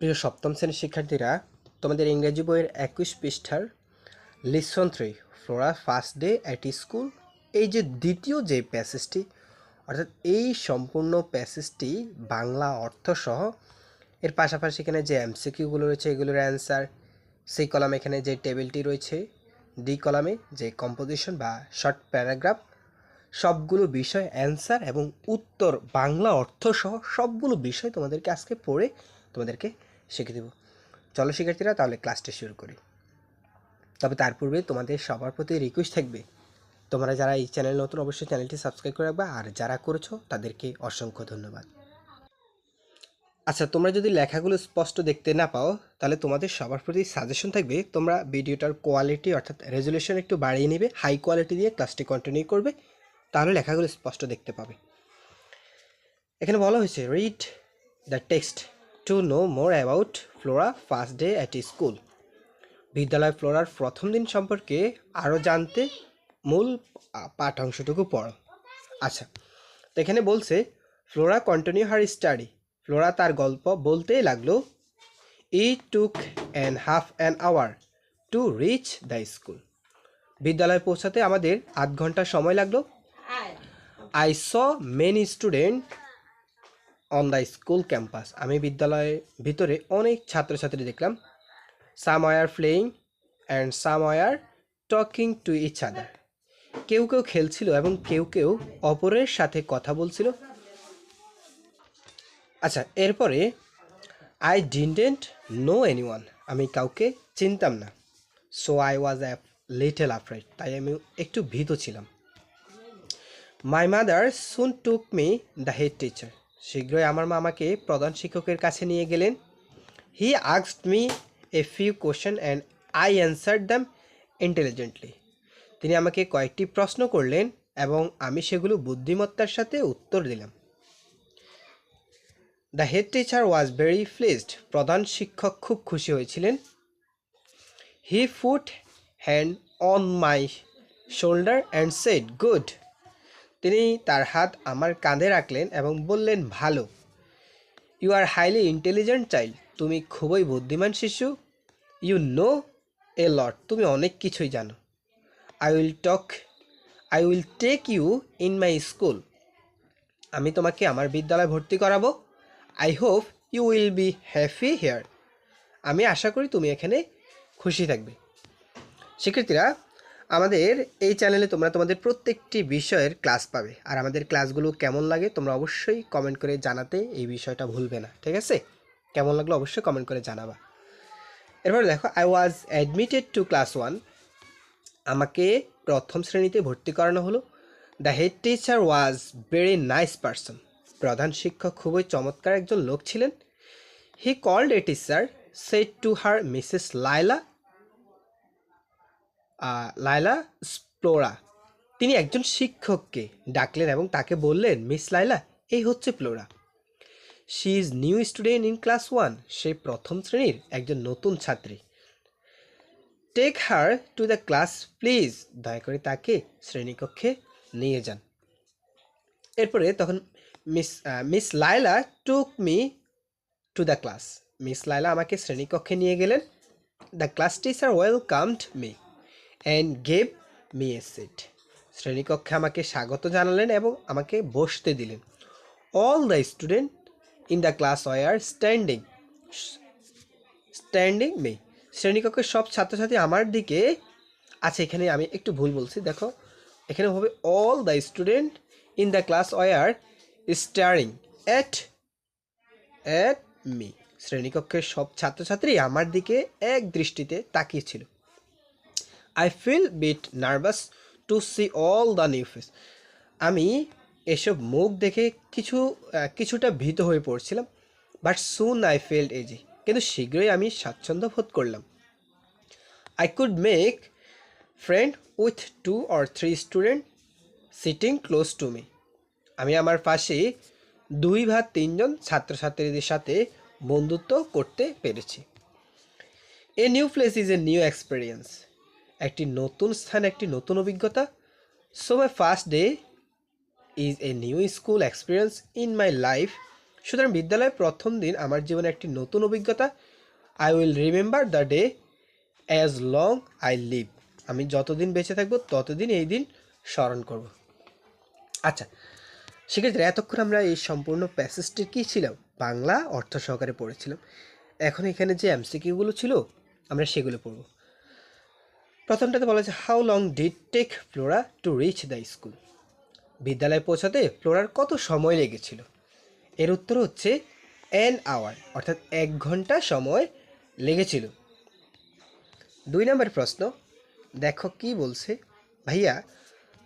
প্রিয় সপ্তম শ্রেণির শিক্ষার্থীরা, তোমাদের ইংরেজি বইয়ের একুশ পৃষ্ঠার lesson three Flora first day at school এই যে দ্বিতীয় যে প্যাসেজটি অর্থাৎ এই সম্পূর্ণ প্যাসেজটি বাংলা অর্থ সহ এর পাশাপাশি এখানে যে এমসিকিউগুলো রয়েছে, এগুলোর অ্যান্সার সেই কলামে এখানে যে টেবিলটি রয়েছে ডি কলামে যে কম্পোজিশন বা শর্ট প্যারাগ্রাফ সবগুলো বিষয় অ্যান্সার এবং উত্তর বাংলা অর্থ সহ সবগুলো বিষয় তোমাদেরকে আজকে পড়ে তোমাদেরকে শিখে দেব। চলো শিক্ষার্থীরা, তাহলে ক্লাসটা শুরু করি। তবে তার পূর্বে তোমাদের সবার প্রতি রিকোয়েস্ট থাকবে, তোমরা যারা এই চ্যানেল নতুন, অবশ্যই চ্যানেলটি সাবস্ক্রাইব করে রাখবা। আর যারা করেছ, তাদেরকে অসংখ্য ধন্যবাদ। আচ্ছা তোমরা যদি লেখাগুলো স্পষ্ট দেখতে না পাও, তাহলে তোমাদের সবার প্রতি সাজেশন থাকবে, তোমরা ভিডিওটার কোয়ালিটি অর্থাৎ রেজলিউশন একটু বাড়িয়ে নেবে হাই কোয়ালিটি দিয়ে ক্লাসটি কন্টিনিউ করবে, তাহলে লেখাগুলো স্পষ্ট দেখতে পাবে। এখানে বলা হয়েছে read the text to know more about Flora first day at school বিদ্যালয় ফ্লোরার প্রথম দিন সম্পর্কে আরও জানতে মূল পাঠ অংশটুকু পড়ো। আচ্ছা তো এখানে বলছে Flora continue her study Flora তার গল্প বলতেই লাগল we took and half an hour to reach the school বিদ্যালয়ে পৌঁছাতে আমাদের আধ ঘণ্টা সময় লাগল। I saw many student on the school campus আমি বিদ্যালয়ের ভিতরে অনেক ছাত্রছাত্রী দেখলাম। Some were playing and some were talking to each other কেউ কেউ খেলছিল এবং কেউ কেউ অপরের সাথে কথা বলছিল। আচ্ছা এরপরে আই ডিডেন্ট নো এনিওয়ান আমি কাউকে চিনতাম না। So I was a little afraid তাই আমি একটু ভীত ছিলাম। My mother soon took me the head teacher শীঘ্রই আমার মা আমাকে প্রধান শিক্ষকের কাছে নিয়ে গেলেন। He আক্সড me a few question and I answer them intelligently তিনি আমাকে কয়েকটি প্রশ্ন করলেন এবং আমি সেগুলো বুদ্ধিমত্তার সাথে উত্তর দিলাম। The head teacher was very pleased প্রধান শিক্ষক খুব খুশি হয়েছিলেন। He put hand on my shoulder and said good তিনি তার হাত আমার কাঁধে রাখলেন এবং বললেন, ভালো। You are highly intelligent child তুমি খুবই বুদ্ধিমান শিশু। ইউ নো এ লট তুমি অনেক কিছুই জানো। I will talk I will take you in my school আমি তোমাকে আমার বিদ্যালয়ে ভর্তি করাবো। I hope you will be happy here আমি আশা করি তুমি এখানে খুশি থাকবে। শিক্ষার্থীরা আমাদের এই চ্যানেলে তোমরা তোমাদের প্রত্যেকটি বিষয়ের ক্লাস পাবে। আর আমাদের ক্লাসগুলো কেমন লাগে তোমরা অবশ্যই কমেন্ট করে জানাতে এই বিষয়টা ভুলবে না, ঠিক আছে? কেমন লাগল অবশ্যই কমেন্ট করে জানাবা। এরপরে দেখো I was admitted to class one আমাকে প্রথম শ্রেণীতে ভর্তি করানো হলো। The head teacher was very nice person প্রধান শিক্ষক খুবই চমৎকার একজন লোক ছিলেন। He called a teacher said to her Mrs Laila Laila Flora. তিনি একজন শিক্ষককে ডাকলেন এবং তাকে বললেন, মিস লাইলা এই হচ্ছে Flora she is new student in class one. সে প্রথম শ্রেণির একজন নতুন ছাত্রী। Take her to the class, please. দয়া করে তাকে শ্রেণীকক্ষে নিয়ে যান। এরপরে তখন Miss Miss Laila took me to the class. Miss Laila আমাকে শ্রেণীকক্ষে নিয়ে গেলেন। The class teacher welcomed me. And gave me a seat. শ্রেণীকক্ষে আমাকে স্বাগত জানালেন এবং আমাকে বসতে দিলেন। All the student in the class were standing standing me. শ্রেণীকক্ষের সব ছাত্রছাত্রী আমার দিকে আছে এখানে আমি একটু ভুল বলছি, দেখো। এখানে হবে all the student in the class were staring at at me. শ্রেণীকক্ষের সব ছাত্রছাত্রী আমার দিকে এক দৃষ্টিতে তাকিয়েছিল। I feel bit nervous to see all the new face আমি এসব মুখ দেখে কিছু কিছুটা ভীত হয়ে পড়ছিলাম but soon I felt easy কিন্তু শীঘ্রই আমি স্বাচ্ছন্দ্য বোধ করলাম। I could make friend with two or three student sitting close to me আমি আমার পাশে দুই বা তিনজন ছাত্রছাত্রীদের সাথে বন্ধুত্ব করতে পেরেছি। A new place is a new experience একটি নতুন স্থান, একটি নতুন অভিজ্ঞতা। So my first day is a new school experience in my life সুতরাং বিদ্যালয়ের প্রথম দিন আমার জীবনে একটি নতুন অভিজ্ঞতা। I will remember the day as long I live আমি যতদিন বেঁচে থাকব, ততদিন এই দিন স্মরণ করব। আচ্ছা সেক্ষেত্রে এতক্ষণ আমরা এই সম্পূর্ণ প্যাসেজটি কী ছিল বাংলা অর্থ সহকারে পড়েছিলাম। এখন এখানে যে এমসিকিউগুলো ছিল, আমরা সেগুলো পড়ব। প্রথমটাতে বলা আছে how long did take Flora to reach the school বিদ্যালয়ে পৌঁছাতে ফ্লোরার কত সময় লেগেছিল? এর উত্তর হচ্ছে অ্যান আওয়ার অর্থাৎ এক ঘণ্টা সময় লেগেছিল। দুই নম্বর প্রশ্ন, দেখো কি বলছে? ভাইয়া,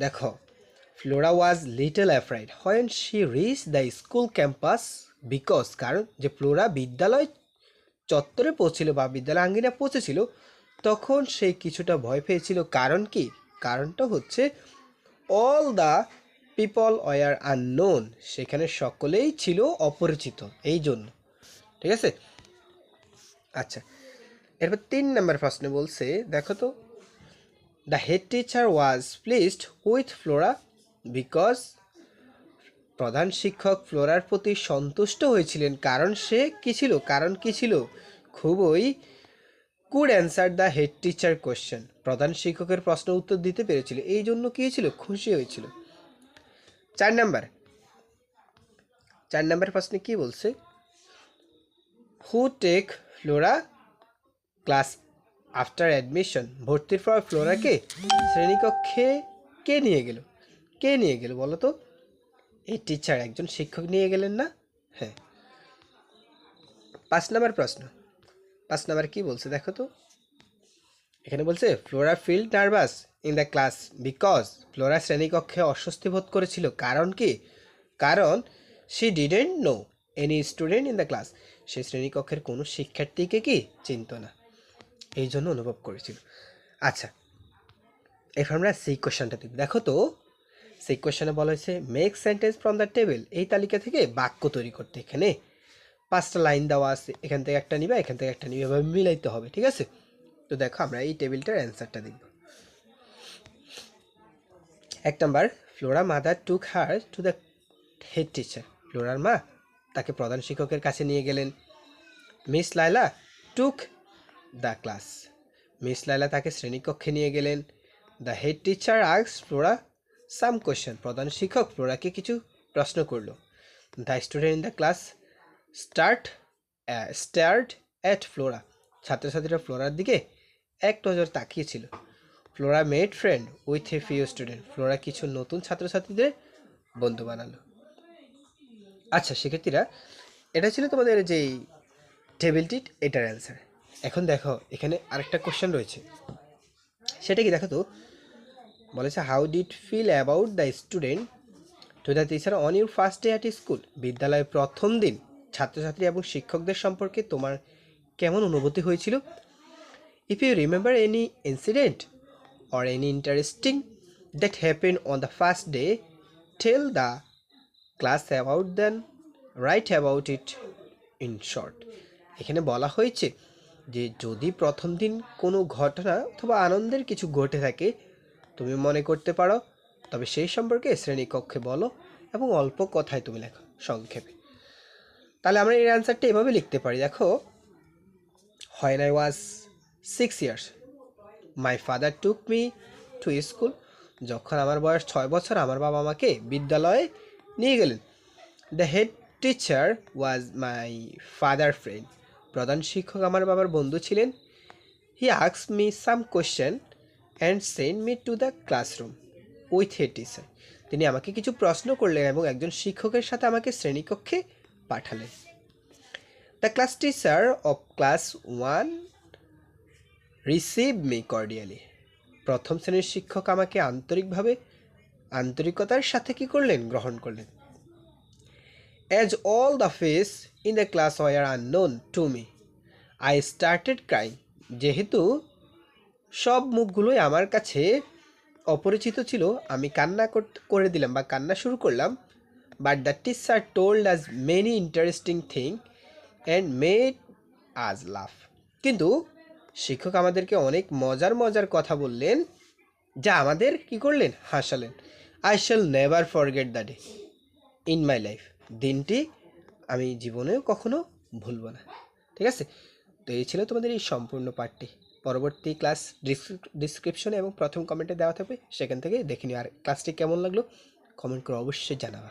দেখো, Flora was little afraid when she reach the school campus because কারণ যে ফ্লোরা বিদ্যালয় চত্বরে পৌঁছিল বা বিদ্যালয় আঙ্গিনা পৌঁছেছিল তখন সে কিছুটা ভয় পেয়েছিল। কারণ কি? কারণটা হচ্ছে all the people were unknown সেখানে সকলেই ছিল অপরিচিত। এই জন্য। ঠিক আছে? আচ্ছা। এরপর তিন নম্বর প্রশ্নে বলছে, দেখো তো the head teacher was pleased with Flora because প্রধান শিক্ষক ফ্লোরার প্রতি সন্তুষ্ট হয়েছিলেন। কারণ সে কী ছিল? কারণ কী ছিল? খুবই could answer the head teacher question প্রধান শিক্ষকের প্রশ্ন উত্তর দিতে পেরেছিল। এই জন্য কী হয়েছিল খুশি হয়েছিল। চার নাম্বার। চার নাম্বার প্রশ্নে কি বলছে? Who take Flora class after admission ভর্তির পর ফ্লোরাকে শ্রেণীকক্ষে কে নিয়ে গেল? কে নিয়ে গেল বলো তো? এই টিচার একজন শিক্ষক নিয়ে গেলেন না? হ্যাঁ। পাঁচ নাম্বার প্রশ্ন। পাঁচ নাম্বার কি বলছে? দেখো তো। এখানে বলছে, Flora feel nervous in the class because Flora শ্রেণীকক্ষে অস্বস্তি বোধ করেছিল। কারণ কি? কারণ she didn't know any student in the class সে শ্রেণীকক্ষের কোনো শিক্ষার্থীকে কি? চিনত না। এই জন্য অনুভব করেছিল। আচ্ছা এরপর আমরা সেই কোশ্চেনটা দেখব। দেখো তো, সেই কোশ্চেনে বলা হয়েছে make sentence from the table এই তালিকা থেকে বাক্য তৈরি করতে এখানে পাঁচটা লাইন দেওয়া আছে, এখান থেকে একটা নিবে, এখান থেকে একটা নিবে, এভাবে মিলাইতে হবে, ঠিক আছে? তো দেখো আমরা এই টেবিলটার অ্যান্সারটা দেখব। এক number, Flora mother took her to the head teacher. ফ্লোরার মা তাকে প্রধান শিক্ষকের কাছে নিয়ে গেলেন। Miss Laila took the class. Miss লাইলা তাকে শ্রেণীকক্ষে নিয়ে গেলেন। দ্য হেড টিচার আক্স ফ্লোরা সাম কোয়েশ্চেন। প্রধান শিক্ষক ফ্লোরাকে কিছু প্রশ্ন করল। The student in the class start start at Flora ছাত্রছাত্রীরা ফ্লোরার দিকে এক নজর তাকিয়েছিল Flora made friend with a few student Flora কিছু নতুন ছাত্রছাত্রীদের বন্ধু বানালো। আচ্ছা শিক্ষার্থীরা, এটা ছিল তোমাদের যেই টেবিলটি এটার অ্যান্সার এখন দেখো, এখানে আরেকটা কোশ্চেন রয়েছে। সেটা কি দেখো তো? বলেছে how did feel about the student to the teacher on your first day at school বিদ্যালয়ের প্রথম দিন ছাত্রছাত্রী এবং শিক্ষকদের সম্পর্কে তোমার কেমন অনুভূতি হয়েছিল? If you remember any incident or any interesting that happen on the first day tell the class about then write about it in short এখানে বলা হয়েছে যে যদি প্রথম দিন কোনো ঘটনা অথবা আনন্দের কিছু ঘটে থাকে, তুমি মনে করতে পারো, তবে সেই সম্পর্কে শ্রেণীকক্ষে বলো এবং অল্প কথায় তুমি লেখো, সংক্ষেপে। তাহলে আমরা এর অ্যান্সারটা এভাবে লিখতে পারি। দেখো when I was six years my father took me to school যখন আমার বয়স ছয় বছর, আমার বাবা আমাকে বিদ্যালয়ে নিয়ে গেলেন। The head teacher was my father friend প্রধান শিক্ষক আমার বাবার বন্ধু ছিলেন। He আক্স me some question and send me to the classroom with he teacher তিনি আমাকে কিছু প্রশ্ন করলেন এবং একজন শিক্ষকের সাথে আমাকে শ্রেণীকক্ষে পাঠালেন the class teacher of class one receive me cordially প্রথম শ্রেণির শিক্ষক আমাকে আন্তরিকভাবে, আন্তরিকতার সাথে কি করলেন? গ্রহণ করলেন। As all the face in the class were unknown to me I started crying যেহেতু সব মুখগুলোই আমার কাছে অপরিচিত ছিল, আমি কান্না করে দিলাম বা কান্না শুরু করলাম but the teacher told us many interesting thing and made us laugh কিন্তু শিক্ষক আমাদেরকে অনেক মজার মজার কথা বললেন, যা আমাদের কি করলেন? হাসালেন। I shall never forget the day in my life দিনটি আমি জীবনেও কখনো ভুলব না। ঠিক আছে? তো এই ছিল তোমাদের এই সম্পূর্ণ পাঠটি। পরবর্তী ক্লাস ডিসক্রিপশনে এবং প্রথম কমেন্টে দেওয়া থাকবে, সেখান থেকে দেখে নিও। আর ক্লাসটি কেমন লাগল? কমেন্ট করে অবশ্যই জানাবা।